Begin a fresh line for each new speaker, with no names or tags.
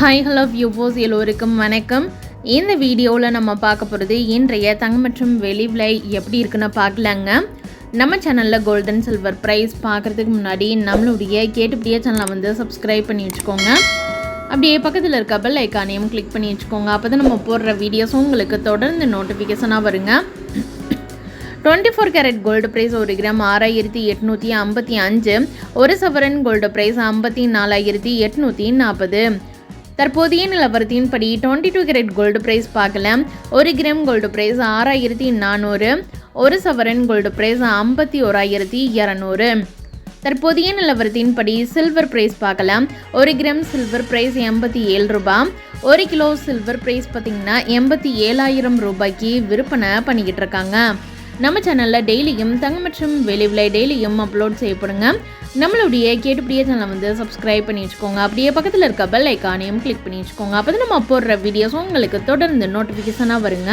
Hi hello வியூவோஸ் எல்லோருக்கும் வணக்கம். இந்த வீடியோவில் நம்ம பார்க்க போகிறது இன்றைய தங்கம் மற்றும் வெளி விலை எப்படி இருக்குன்னு பார்க்கலாங்க. நம்ம சேனலில் கோல்டன் சில்வர் ப்ரைஸ் பார்க்குறதுக்கு முன்னாடி நம்மளுடைய கேட்டுப்படியே சேனலை வந்து சப்ஸ்கிரைப் பண்ணி வச்சுக்கோங்க. அப்படியே பக்கத்தில் இருக்க பெல் ஐக்கானையும் கிளிக் பண்ணி வச்சுக்கோங்க. அப்போ தான் நம்ம போடுற வீடியோஸும் உங்களுக்கு தொடர்ந்து நோட்டிஃபிகேஷனாக வருங்க. Twenty four carat gold price ஒரு கிராம் ஆறாயிரத்தி எட்நூற்றி ஐம்பத்தி அஞ்சு. ஒரு சவரன் கோல்டு ப்ரைஸ் ஐம்பத்தி நாலாயிரத்தி எட்நூற்றி நாற்பது. தற்போதைய நிலவரத்தின்படி twenty two carat gold price பார்க்கல? ஒரு கிராம் கோல்டு ப்ரைஸ் ஆறாயிரத்தி நானூறு ஒரு சவரன் கோல்டு ப்ரைஸ் ஐம்பத்தி ஓராயிரத்தி இரநூறு. தற்போதைய நிலவரத்தின்படி சில்வர் ப்ரைஸ் பார்க்கலாம் ஒரு கிராம் சில்வர் ப்ரைஸ் எண்பத்தி ஏழு ரூபாய் ஒரு கிலோ சில்வர் ப்ரைஸ் பார்த்திங்கன்னா எண்பத்தி ஏழாயிரம் ரூபாய்க்கு விற்பனை பண்ணிக்கிட்டு இருக்காங்க. நம்ம சேனலில் டெய்லியும் தங்க மற்றும் வெளிவிலை டெய்லியும் அப்லோட் செய்யப்படுங்க. நம்மளுடைய கேட்டுப்படியே சேனலை வந்து சப்ஸ்கிரைப் பண்ணி வச்சுக்கோங்க. அப்படியே பக்கத்தில் இருக்க பெல் ஐக்கானையும் கிளிக் பண்ணி வச்சுக்கோங்க. அப்போ நம்ம போடுற வீடியோஸும் உங்களுக்கு தொடர்ந்து நோட்டிஃபிகேஷனாக வருங்க.